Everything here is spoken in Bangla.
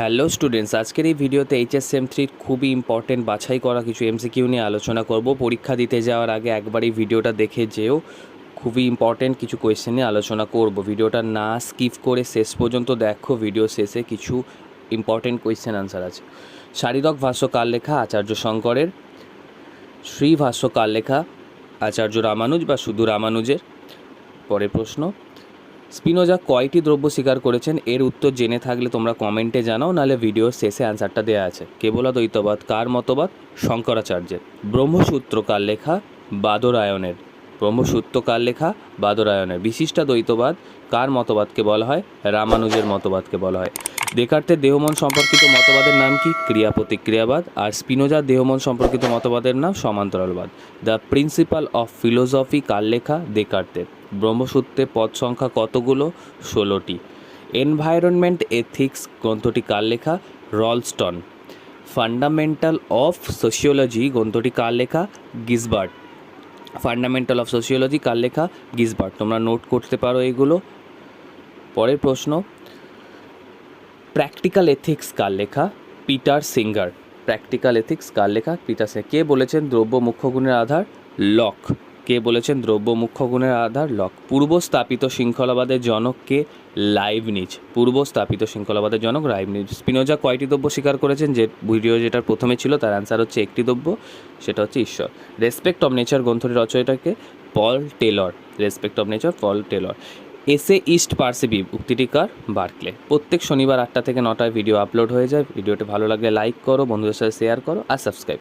হ্যালো স্টুডেন্টস, আজকের এই ভিডিওতে এইচএসএম থ্রির খুবই ইম্পর্টেন্ট বাছাই করা কিছু এমসিকিউ নিয়ে আলোচনা করব। পরীক্ষা দিতে যাওয়ার আগে একবার এই ভিডিওটা দেখে যেও। খুবই ইম্পর্টেন্ট কিছু কোয়েশ্চেন নিয়ে আলোচনা করব। ভিডিওটা না স্কিপ করে শেষ পর্যন্ত দেখো। ভিডিও শেষে কিছু ইম্পর্টেন্ট কোয়েশ্চেন আনসার আছে। শারীরক ভাষ্য কার লেখা আচার্য শঙ্করের। শ্রী ভাষ্য কার লেখা আচার্য রামানুজ বা শুধু রামানুজের? পরের প্রশ্ন। স্পিনোজা কয়টি দ্রব্য স্বীকার করেছেন? এর উত্তর জেনে থাকলে তোমরা কমেন্টে জানাও, নাহলে ভিডিওর শেষে অ্যান্সারটা দেওয়া আছে। কেবলাদ্বৈতবাদ, কার মতবাদ? শঙ্করাচার্যের। ব্রহ্মসূত্র কার লেখা বাদরায়ণের। ব্রহ্মসূত্র কার লেখা বাদরায়ণের। বিশিষ্টাদ্বৈতবাদ কার মতবাদকে বলা হয়? রামানুজের মতবাদকে বলা হয়। দেকার্তের দেহমন সম্পর্কিত মতবাদের নাম কি? ক্রিয়া প্রতিক্রিয়াবাদ আর স্পিনোজার দেহমন সম্পর্কিত মতবাদের নাম সমান্তরালবাদ। দ্য প্রিন্সিপাল অফ ফিলোসফি কার লেখা? দেকার্তের ব্রহ্মসূত্রে পদ সংখ্যা কতগুলো? ষোলোটি। এনভায়রনমেন্ট এথিক্স গ্রন্থটি কার লেখা? রলস্টন। ফান্ডামেন্টাল অফ সোশিওলজি গ্রন্থটি কার লেখা? গিসবার্ট। ফান্ডামেন্টাল অফ সোশিওলজি কার লেখা? গিসবার্ট। তোমরা নোট করতে পারো এগুলো। পরের প্রশ্ন প্র্যাকটিক্যাল এথিক্স কার লেখা? পিটার সিঙ্গার প্র্যাকটিক্যাল এথিক্স কার লেখা? পিটার সিঙ্গার কে বলেছেন দ্রব্য মুখ্য গুণের আধার? লক কে বলেছেন দ্রব্য মুখ্য গুণের আধার লক। পূর্ব স্থাপিত শৃঙ্খলাবাদের জনক কে? লাইভনিজ। পূর্ব স্থাপিত শৃঙ্খলাবাদের জনক লাইভনিজ স্পিনোজা কয়টি দ্রব্য স্বীকার করেছেন? যে ভিডিও যেটা প্রথমে ছিল, তার অ্যান্সার হচ্ছে একটি দ্রব্য, সেটা হচ্ছে ঈশ্বর। রেসপেক্ট অফ নেচার গ্রন্থটির রচয়িতাকে Paul Taylor respect of nature Paul Taylor এসে ইস্ট পার্সিবি উক্তিটিকার বার্কলে প্রত্যেক শনিবার আটটা থেকে নটায় ভিডিও আপলোড হয়ে যায়। ভিডিওটি ভালো লাগলে লাইক করো, বন্ধুদের সাথে শেয়ার করো, আর সাবস্ক্রাইব